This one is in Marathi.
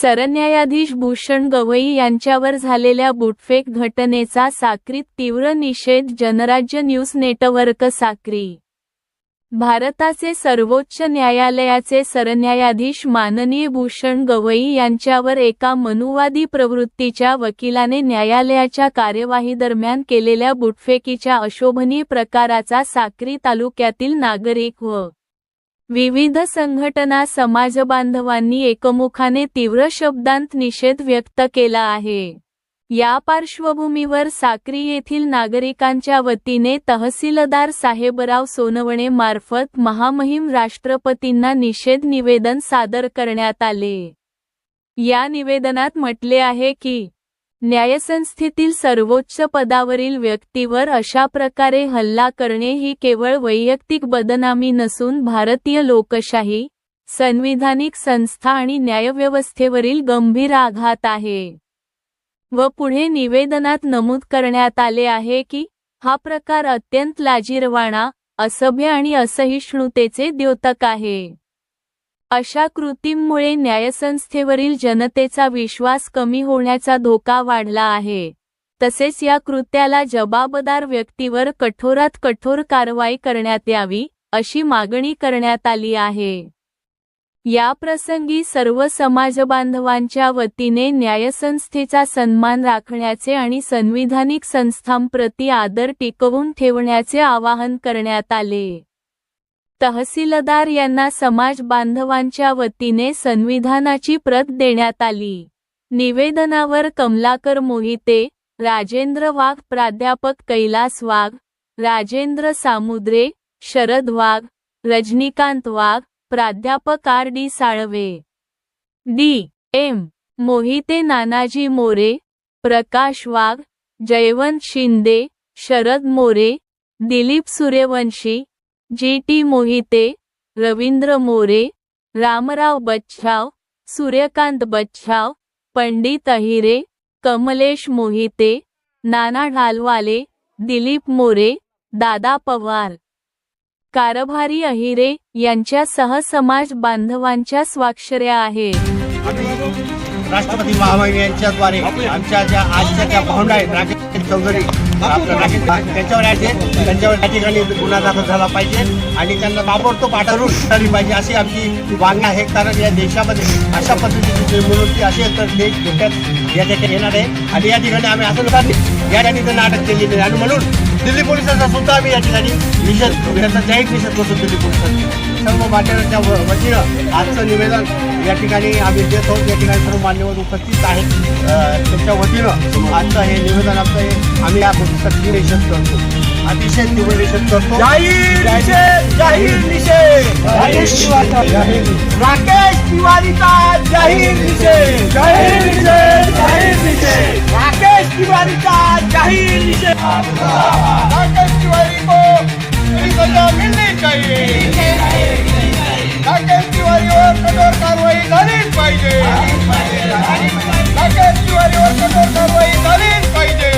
सरन्यायाधीश भूषण गवई यांच्यावर झालेल्या बुटफेक घटनेचा साक्रीत तीव्र निषेध जनराज्य न्यूज नेटवर्क साक्री. भारताचे सर्वोच्च न्यायालयाचे सरन्यायाधीश माननीय भूषण गवई यांच्यावर एका मनुवादी प्रवृत्तीच्या वकिलाने न्यायालयाच्या कार्यवाहीदरम्यान केलेल्या बुटफेकीच्या अशोभनीय प्रकाराचा साक्री तालुक्यातील नागरिक व विविध संघटना समाजबांधवांनी एकमुखाने तीव्र शब्दांत निषेध व्यक्त केला आहे. या पार्श्वभूमीवर साक्री येथील नागरिकांच्या वतीने तहसीलदार साहेबराव सोनवणे मार्फत महामहिम राष्ट्रपतींना निषेध निवेदन सादर करण्यात आले. या निवेदनात म्हटले आहे की न्यायसंस्थेतील सर्वोच्च पदावरील व्यक्तीवर अशा प्रकारे हल्ला करणे ही केवळ वैयक्तिक बदनामी नसून भारतीय लोकशाही संविधानिक संस्था आणि न्यायव्यवस्थेवरील गंभीर आघात आहे. व पुढे निवेदनात नमूद करण्यात आले आहे की हा प्रकार अत्यंत लाजीरवाणा असभ्य आणि असहिष्णुतेचे द्योतक आहे. अशा कृतींमुळे न्यायसंस्थेवरील जनतेचा विश्वास कमी होण्याचा धोका वाढला आहे. तसेच या कृत्याला जबाबदार व्यक्तीवर कठोरात कठोर कारवाई करण्यात यावी अशी मागणी करण्यात आली आहे. या प्रसंगी सर्व समाजबांधवांच्या वतीने न्यायसंस्थेचा सन्मान राखण्याचे आणि संविधानिक संस्थांप्रती आदर टिकवून ठेवण्याचे आवाहन करण्यात आले. तहसीलदार यांना समाज बांधवांच्या वतीने संविधानाची प्रत देण्यात आली. निवेदनावर कमलाकर मोहिते राजेंद्र वाघ प्राध्यापक कैलास वाघ राजेंद्र सामुद्रे शरद वाघ रजनीकांत वाघ प्राध्यापक R D Salve. D. M. Mohite Nanaji More Prakash Wagh Jaywant Shinde Sharad More Dilip Suryawanshi G T Mohite Ravindra More Ramrao Bachhav Suryakant Bachhav Pandit Ahire Kamlesh Mohite Nana Dhalwale Dilip More Dada Pawar. कारभारी Ahire यांच्या सहसमाज बांधवांच्या स्वाक्षऱ्या आहेत. राष्ट्रपती महामहिम यांच्याद्वारे आमच्या ज्या आजच्या ज्या भावना आहेत राकेश चौधरी आपलं त्यांच्यावर आहे त्यांच्यावर त्या ठिकाणी गुन्हा दाखल झाला पाहिजे आणि त्यांना ताबडतोब अटकून झाली पाहिजे अशी आमची मागणी आहे. कारण या देशामध्ये अशा पद्धतीची जर मनोवृत्ती असेल तर देश धोक्यात या ठिकाणी येणार आहे. आणि या ठिकाणी आम्ही असं लोकांनी या ठिकाणी अटक केलेली आहे. आणि म्हणून दिल्ली पोलिसांचा सुद्धा आम्ही या ठिकाणी निषेध याचा जाहीर निषेध करतो दिल्ली पोलिसांचा सर्व मान्यवरांच्या व- वतीनं आजचं निवेदन या ठिकाणी आम्ही देत आहोत. या ठिकाणी सर्व मान्यवर उपस्थित आहेत. त्यांच्या वतीनं आजचं हे निवेदन आमचं हे आम्ही या गोष्टीसाठी निषेध करतो. अतिशय तीव्र निषेध करतो. जाहीर निषेध राकेश तिवारीचा जाहीर निषेध. चाहिए राकेश तिवारी को सजा मिलनी चाहिए राकेश तिवारीवर कठोर कारवाई झालीच पाहिजे राकेश तिवारीवर कठोर कारवाई झालीच पाहिजे